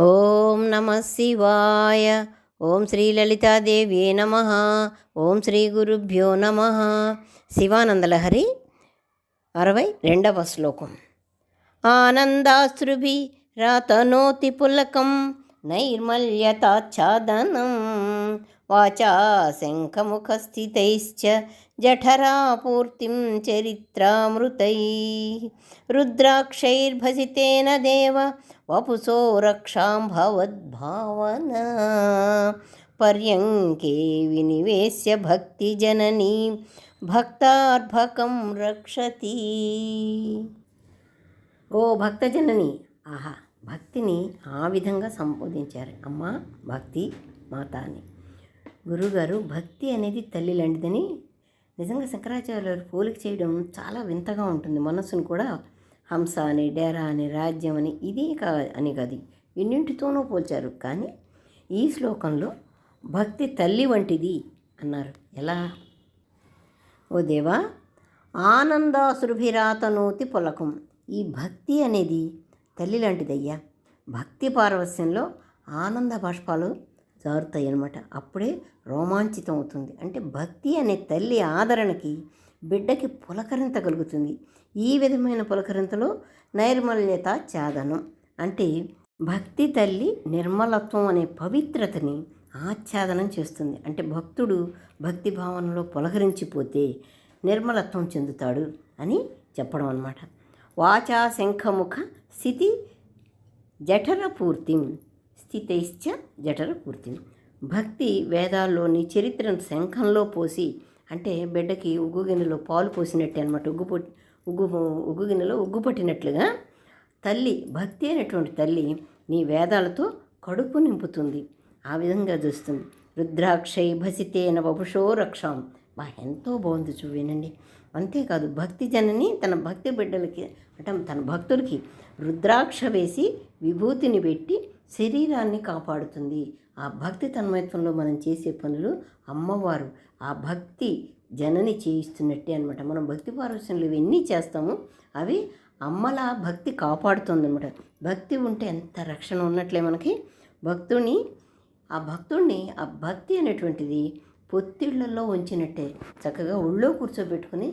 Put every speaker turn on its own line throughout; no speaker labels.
ఓం నమ శివాయ. ఓం శ్రీ లలితాదేవి నమ. ఓం శ్రీ గురుభ్యో నమ. శివానందలహరి అరవై రెండవ శ్లోకం. ఆనందాశ్రుభి రాతనోతి పులకం నైర్మల్యతాచ్ఛాదనం. వాచా శంఖముఖస్థితైశ్చ జఠరాపూర్తిం చరిత్రామృతై. రుద్రాక్షైర్భసితేన దేవ వపుసో రక్షాం భవద్భావన. పర్యంకే వినివేశ్య భక్తిజననీ భక్తార్భకం రక్షతి. ఓ భక్తజనని ఆహా భక్తిని ఆ విధంగా సంబోధించారు. అమ్మ భక్తి మాత అని గురుగారు భక్తి అనేది తల్లి లాంటిదని నిజంగా శంకరాచార్యులు పోలిక చేయడం చాలా వింతగా ఉంటుంది. మనస్సును కూడా హంస అని డేరా అని రాజ్యం అని ఇదే కా అని కాదు ఇన్నింటితోనూ పోల్చారు. కానీ ఈ శ్లోకంలో భక్తి తల్లి వంటిది అన్నారు. ఎలా? ఓ దేవా ఆనందాసురుభిరాతనోతి పులకం. ఈ భక్తి అనేది తల్లి లాంటిదయ్యా. భక్తి పారవస్యంలో ఆనంద బాష్పాలు జారుతాయి అనమాట అప్పుడే రోమాంచితం అవుతుంది అంటే భక్తి అనే తల్లి ఆదరణకి బిడ్డకి పులకరింత కలుగుతుంది. ఈ విధమైన పులకరింతలో నైర్మల్యత చాదనం. అంటే భక్తి తల్లి నిర్మలత్వం అనే పవిత్రతని ఆచ్ఛాదనం చేస్తుంది. అంటే భక్తుడు భక్తి భావనలో పులకరించిపోతే నిర్మలత్వం చెందుతాడు అని చెప్పడం అనమాట వాచా శంఖముఖ స్థితి జఠర పూర్తి స్థితైశ్చ జఠర పూర్తి భక్తి వేదాల్లోని చరిత్రను శంఖంలో పోసి అంటే బిడ్డకి ఉగ్గు గిన్నెలో పాలు పోసినట్టే అనమాట ఉగ్గు పొట్టి ఉగ్గు ఉగ్గు గిన్నెలో ఉగ్గు పట్టినట్లుగా తల్లి భక్తి అయినటువంటి తల్లి నీ వేదాలతో కడుపు నింపుతుంది. ఆ విధంగా చూస్తుంది. రుద్రాక్షై భసితేన వపుషో రక్షాం. బా ఎంతో బాగుంది చూ వినండి. అంతేకాదు భక్తి జనని తన భక్తి బిడ్డలకి అంటే తన భక్తులకి రుద్రాక్ష వేసి విభూతిని పెట్టి శరీరాన్ని కాపాడుతుంది. ఆ భక్తి తన్మయత్వంలో మనం చేసే పనులు అమ్మవారు ఆ భక్తి జనని చేయిస్తున్నట్టే అనమాట మనం భక్తి పారవశ్యంలో ఇవన్నీ చేస్తాము అవి అమ్మలా భక్తి కాపాడుతుందన్నమాట. భక్తి ఉంటే ఎంత రక్షణ ఉన్నట్లే మనకి. భక్తుని ఆ భక్తుడిని ఆ భక్తి అనేటువంటిది పొత్తిళ్ళలో ఉంచినట్టే చక్కగా ఒళ్ళో కూర్చోబెట్టుకుని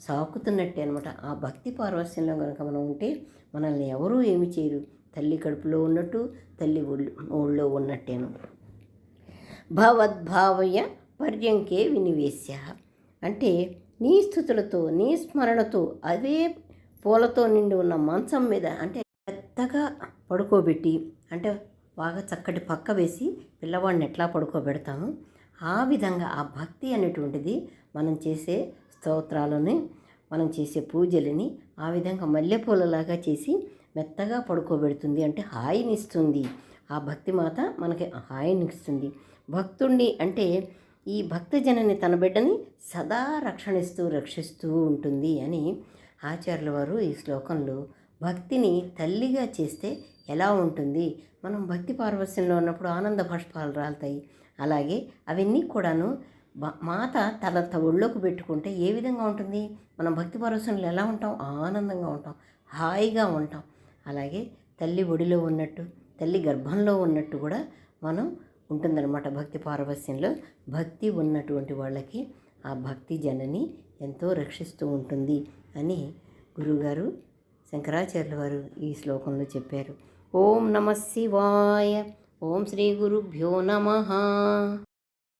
సాకుతున్నట్టే అనమాట ఆ భక్తి పార్వశ్యంలో కనుక మనం ఉంటే మనల్ని ఎవరూ ఏమి చేయరు. తల్లి కడుపులో ఉన్నట్టు తల్లి ఒళ్ళు ఒళ్ళో ఉన్నట్టేను. భవద్భావయ పర్యంకే వినివేశ్య. అంటే నీ స్థుతులతో నీ స్మరణతో అదే పూలతో నిండి ఉన్న మంచం మీద అంటే పెద్దగా పడుకోబెట్టి అంటే బాగా చక్కటి పక్క వేసి పిల్లవాడిని ఎట్లా పడుకోబెడతాము? ఆ విధంగా ఆ భక్తి అనేటువంటిది మనం చేసే స్తోత్రాలని మనం చేసే పూజలని ఆ విధంగా మల్లెపూలలాగా చేసి మెత్తగా పడుకోబెడుతుంది అంటే హాయినిస్తుంది. ఆ భక్తి మాత మనకి హాయినిస్తుంది. భక్తుణ్ణి అంటే ఈ భక్తజనని తన బిడ్డని సదా రక్షణిస్తూ రక్షిస్తూ ఉంటుంది అని ఆచార్యుల వారు ఈ శ్లోకంలో భక్తిని తల్లిగా చేస్తే ఎలా ఉంటుంది? మనం భక్తి పార్వశ్యంలో ఉన్నప్పుడు ఆనంద భాష్పాలు రాలుతాయి. అలాగే అవన్నీ కూడాను మాత తన ఒళ్ళోకి పెట్టుకుంటే ఏ విధంగా ఉంటుంది? మనం భక్తి పార్వశ్యంలో ఎలా ఉంటాం? ఆనందంగా ఉంటాం. హాయిగా ఉంటాం. అలాగే తల్లి ఒడిలో ఉన్నట్టు తల్లి గర్భంలో ఉన్నట్టు కూడా మనం ఉంటుందన్నమాట భక్తి పారవస్యంలో భక్తి ఉన్నటువంటి వాళ్ళకి ఆ భక్తి జనని ఎంతో రక్షిస్తూ ఉంటుంది అని గురువుగారు శంకరాచార్యుల వారు ఈ శ్లోకంలో చెప్పారు. ఓం నమ శివాయ ఓం శ్రీ గురుభ్యో నమ